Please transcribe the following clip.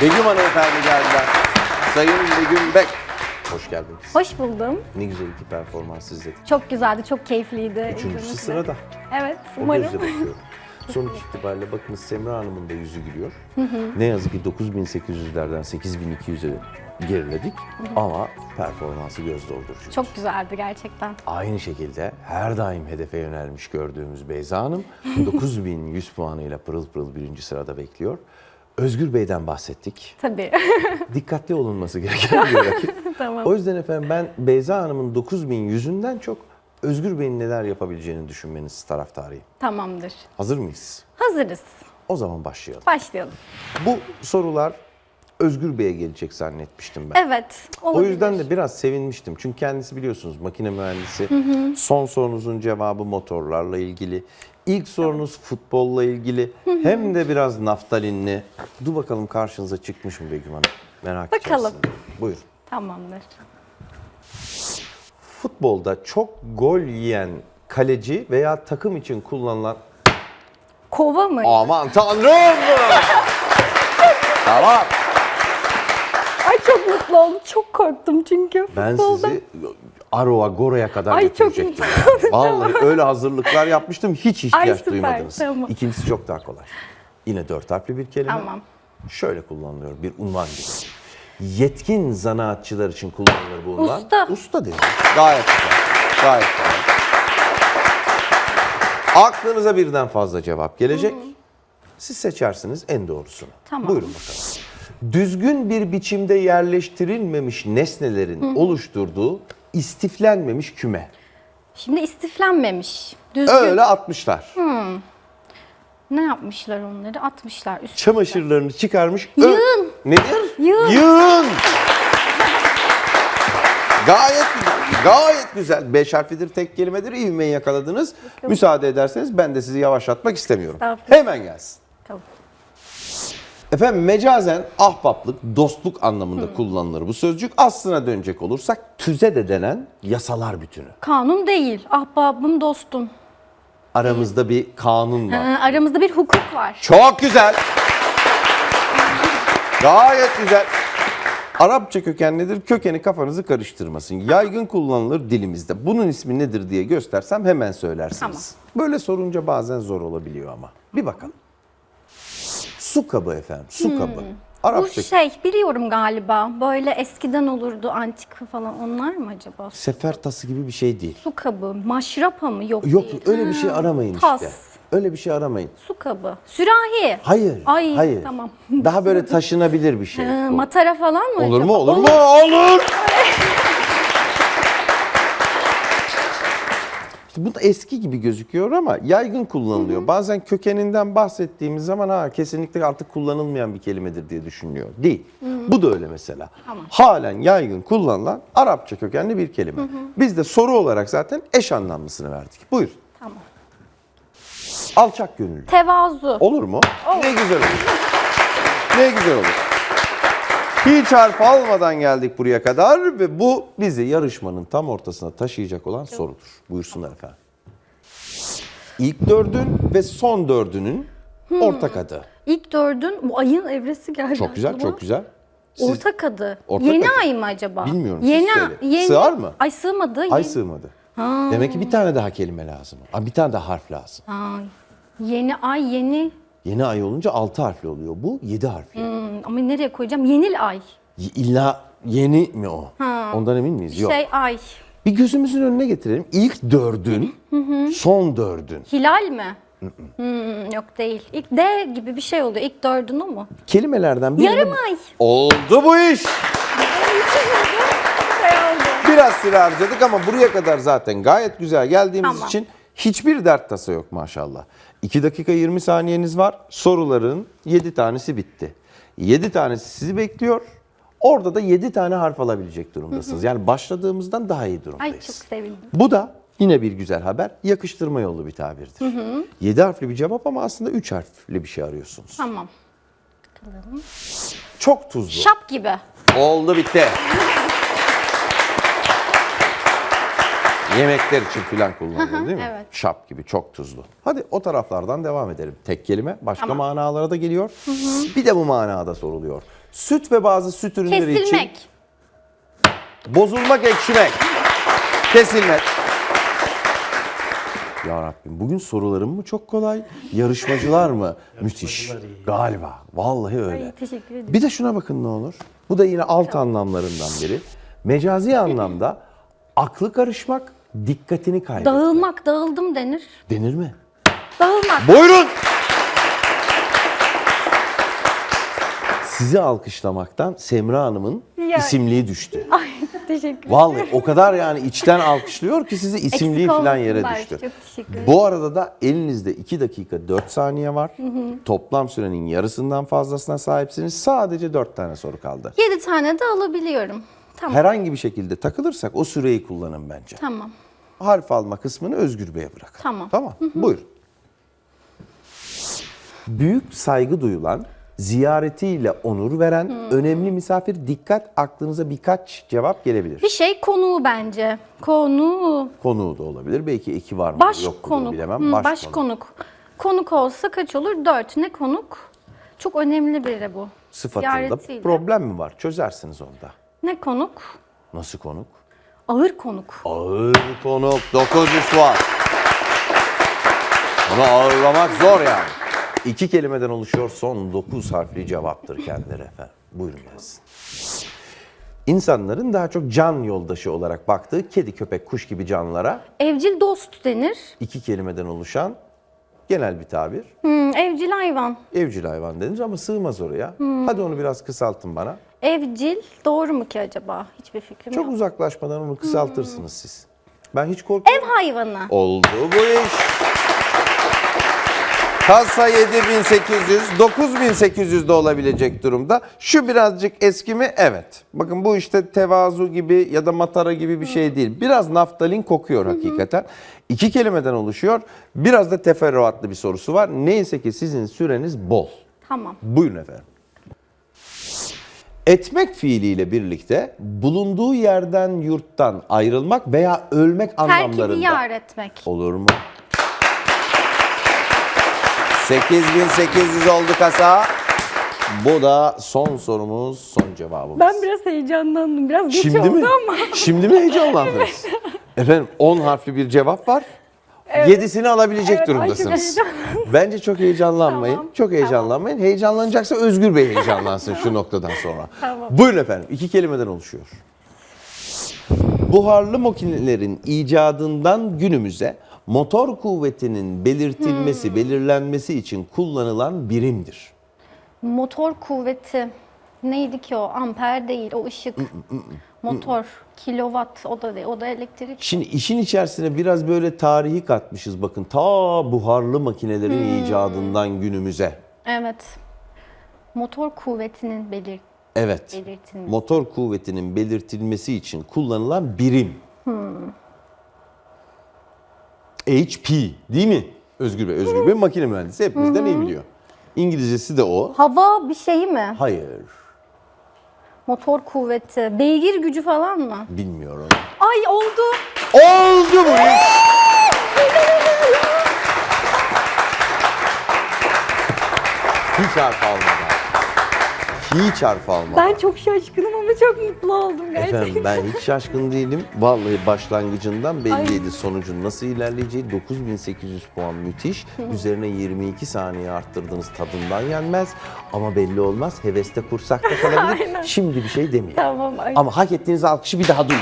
Begüm Hanımefendi geldiler. Sayın Begüm Bek. Hoş geldiniz. Hoş buldum. Ne güzel iki performans izledik. Çok güzeldi, çok keyifliydi. Üçüncüsü sırada. Evet, O umarım. gözle bakıyorum. Sonuç itibariyle bakınız Semra Hanım'ın da yüzü gülüyor. Ne yazık ki 9800'lerden 8200'e geriledik ama performansı göz doldurucu. Çok güzeldi gerçekten. Aynı şekilde her daim hedefe yönelmiş gördüğümüz Beyza Hanım 9100 puanıyla pırıl pırıl birinci sırada bekliyor. Özgür Bey'den bahsettik. Tabii. Dikkatli olunması gereken bir rakip. Tamam. O yüzden efendim ben Beyza Hanım'ın 9100'ünden çok Özgür Bey'in neler yapabileceğini düşünmeniz taraftarıyım. Tamamdır. Hazır mıyız? Hazırız. O zaman başlayalım. Başlayalım. Bu sorular Özgür Bey'e gelecek zannetmiştim ben. Evet, O olabilir. yüzden de biraz sevinmiştim. Çünkü kendisi biliyorsunuz makine mühendisi. Son sorunuzun cevabı motorlarla ilgili. İlk sorunuz futbolla ilgili. Hem de biraz naftalinli. Dur bakalım karşınıza çıkmış mı Begüm Hanım? Merak Bakalım. içerisinde. Buyurun. Tamamdır. Futbolda çok gol yiyen kaleci veya takım için kullanılan... Kova mı? Aman tanrım! tamam. Çok mutlu oldum. Çok korktum çünkü Ben sizi Aroa Gora'ya kadar Ay, çok götürecektim. yani. Vallahi öyle hazırlıklar yapmıştım hiç ihtiyaç Ay, süper, duymadınız. tamam. İkincisi çok daha kolay. Yine dört harfli bir kelime. Tamam. Şöyle kullanılıyor bir unvan gibi. Yetkin zanaatçılar için kullanılır bu unvan. Usta. Usta dedi. Gayet güzel. Gayet güzel. Aklınıza birden fazla cevap gelecek. Siz seçersiniz en doğrusunu. Tamam. Buyurun bakalım. Düzgün bir biçimde yerleştirilmemiş nesnelerin oluşturduğu istiflenmemiş küme. Şimdi istiflenmemiş. Düzgün. Öyle atmışlar. Ne yapmışlar onları? Atmışlar üst. Çamaşırlarını çıkarmış. ö- Yığın. Nedir? Yığın. Yığın. Gayet güzel. Gayet güzel. Beş harflidir, tek kelimedir. İvmeyi yakaladınız. Müsaade ederseniz ben de sizi yavaşlatmak istemiyorum. Hemen gelsin. Tamam. Efendim mecazen ahbaplık, dostluk anlamında kullanılır bu sözcük. Aslına dönecek olursak tüze de denen yasalar bütünü. Kanun değil. Ahbabım, dostum. Aramızda bir kanun var. Ee, aramızda bir hukuk var. Çok güzel. Gayet güzel. Arapça kökenlidir. Kökeni kafanızı karıştırmasın. Yaygın kullanılır dilimizde. Bunun ismi nedir diye göstersem hemen söylersiniz. Böyle sorunca bazen zor olabiliyor ama. Bir bakalım. Su kabı efendim. Su kabı. Bu Arapça şey biliyorum galiba. Böyle eskiden olurdu antik falan. Onlar mı acaba? sefer tası gibi bir şey değil. Su kabı, maşrapa mı? Yok, Yok değil. öyle bir şey aramayın tas. işte. Öyle bir şey aramayın. Su kabı. Sürahi. Hayır. Ay, hayır. tamam. Daha böyle taşınabilir bir şey. Bu. matara falan mı Olur acaba? mu? Olur mu? Olur. İşte bu da eski gibi gözüküyor ama yaygın kullanılıyor. Bazen kökeninden bahsettiğimiz zaman ha kesinlikle artık kullanılmayan bir kelimedir diye düşünülüyor. Değil. Bu da öyle mesela. Halen yaygın kullanılan Arapça kökenli bir kelime. Biz de soru olarak zaten eş anlamlısını verdik. Buyur. Tamam. Alçak gönüllü. Tevazu. Olur mu? Ne güzel olur. Ne güzel olur. Hiç harf almadan geldik buraya kadar ve bu bizi yarışmanın tam ortasına taşıyacak olan sorudur. Buyursunlar efendim. İlk dördün ve son dördünün ortak adı. İlk dördün bu ayın evresi geldi. Çok güzel, aklıma. çok güzel. Siz- Ortak adı. Ortak yeni adı. ay mı acaba? Bilmiyorum, siz Yeni, söyle. yeni. Sığar mı? Ay sığmadı. Ay Yeni- sığmadı. Demek ki bir tane daha kelime lazım. Aa, Bir tane daha harf lazım. Ay, yeni ay yeni. Yeni ay olunca altı harfli oluyor. Bu yedi harfli. Hmm, ama nereye koyacağım? Yenil ay. Y- İlla yeni mi o? Ondan emin miyiz? Yok. Şey ay. Bir gözümüzün önüne getirelim. İlk dördün, son dördün. Hilal mi? Hmm, yok değil. İlk D gibi bir şey oluyor. İlk dördün o mu? Kelimelerden birini... Yarım ay. Oldu bu iş. Şey oldu. Biraz süre harcadık ama buraya kadar zaten gayet güzel geldiğimiz Tamam. için hiçbir dert tasa yok maşallah. 2 dakika 20 saniyeniz var. Soruların 7 tanesi bitti. 7 tanesi sizi bekliyor. Orada da 7 tane harf alabilecek durumdasınız. Yani başladığımızdan daha iyi durumdayız. Ay çok sevindim. Bu da yine bir güzel haber. Yakıştırma yolu bir tabirdir. 7 harfli bir cevap ama aslında 3 harfli bir şey arıyorsunuz. Tamam. Bakalım. Çok tuzlu. Şap gibi. Oldu bitti. Yemekler için filan kullanılıyor değil mi? evet. Şap gibi çok tuzlu. Hadi o taraflardan devam edelim. Tek kelime başka Tamam. manalara da geliyor. Bir de bu manada soruluyor. Süt ve bazı süt ürünleri için Kesilmek. bozulmak, ekşimek, kesilmek. Ya Rabbim bugün sorularım mı çok kolay, yarışmacılar mı? Müthiş. Galiba. Vallahi öyle. Ay, teşekkür ederim. Bir de şuna bakın ne olur. Bu da yine alt anlamlarından biri. Mecazi anlamda aklı karışmak, dikkatini kaybetmek. Dağılmak, dağıldım denir. Denir mi? Dağılmak. Buyurun. Sizi alkışlamaktan Semra Hanım'ın Ya. isimliği düştü. Ay teşekkür ederim. Vallahi o kadar yani içten alkışlıyor ki sizi isimliği Eksik falan yere olmasınlar. düştü. Çok teşekkür ederim. Bu arada da elinizde 2 dakika 4 saniye var. Toplam sürenin yarısından fazlasına sahipsiniz. Sadece 4 tane soru kaldı. 7 tane de alabiliyorum. Tamam. Herhangi bir şekilde takılırsak o süreyi kullanın bence. Tamam. Harf alma kısmını Özgür Bey'e bırakın. Tamam. Tamam. Buyurun. Büyük saygı duyulan, ziyaretiyle onur veren önemli misafir dikkat aklınıza birkaç cevap gelebilir. Bir şey konuğu bence. Konuğu. Konuğu da olabilir. Belki eki var mı Baş yok konuk. bilemem. Hı, Baş, baş konuk. konuk. Konuk olsa kaç olur? 4. Ne konuk? Çok önemli biri bu. Sıfatında Ziyaretiyle. problem mi var? Çözersiniz orada. Ne konuk? Nasıl konuk? Ağır konuk. Ağır konuk 900 puan. Bunu ağırlamak zor yani. İki kelimeden oluşuyor son 9 harfli cevaptır kendileri efendim. Buyurun gelsin. İnsanların daha çok can yoldaşı olarak baktığı kedi, köpek, kuş gibi canlılara Evcil dost denir. iki kelimeden oluşan genel bir tabir. Hmm, evcil hayvan. Evcil hayvan denir ama sığmaz oraya. Hadi onu biraz kısaltın bana. Evcil doğru mu ki acaba? Hiçbir fikrim Çok yok. uzaklaşmadan onu kısaltırsınız siz. Ben hiç korkmuyorum. Ev hayvanı. Oldu bu iş. Kasa 7800, 9800 de olabilecek durumda. Şu birazcık eski mi? Evet. Bakın bu işte tevazu gibi ya da matara gibi bir şey değil. Biraz naftalin kokuyor hakikaten. İki kelimeden oluşuyor. Biraz da teferruatlı bir sorusu var. Neyse ki sizin süreniz bol. Tamam. Buyurun efendim. Etmek fiiliyle birlikte bulunduğu yerden yurttan ayrılmak veya ölmek Terki anlamlarında. diyar etmek. Olur mu? 8800 oldu kasa. Bu da son sorumuz, son cevabımız. Ben biraz heyecanlandım. Biraz geç Şimdi oldu mi? ama. Şimdi mi heyecanlandınız? Efendim 10 harfli bir cevap var. Yedisini alabilecek Evet, ay çok durumdasınız. Bence çok heyecanlanmayın. Tamam, Çok heyecanlanmayın. Heyecanlanacaksa Özgür Bey heyecanlansın şu noktadan sonra. Tamam. Buyurun efendim. İki kelimeden oluşuyor. Buharlı makinelerin icadından günümüze motor kuvvetinin belirtilmesi, Hmm. belirlenmesi için kullanılan birimdir. Motor kuvveti. Neydi ki o? Amper değil. O ışık. Motor. Kilowatt. O da değil. O da elektrik. Şimdi işin içerisine biraz böyle tarihi katmışız bakın. Ta buharlı makinelerin Hmm. icadından günümüze. Evet. Motor kuvvetinin belir Evet. belirtilmesi. Motor kuvvetinin belirtilmesi için kullanılan birim. HP değil mi? Özgür Bey. Özgür Bey makine mühendisi hepimizden iyi biliyor. İngilizcesi de o. Hava bir şey mi? Hayır. Motor kuvveti. Beygir gücü falan mı? Bilmiyorum. Ay oldu. Oldu iş. Hiç harf almadan. Hiç harf almadan. Ben çok şaşkınım ama çok mutlu oldum gerçekten. Efendim ben hiç şaşkın değilim. Vallahi başlangıcından belliydi sonucun nasıl ilerleyeceği. 9800 puan müthiş. Üzerine 22 saniye arttırdınız tadından yenmez. Ama belli olmaz. Heveste kursakta kalabilir. Şimdi bir şey demeyin. Tamam. Ay. Ama hak ettiğiniz alkışı bir daha duyun.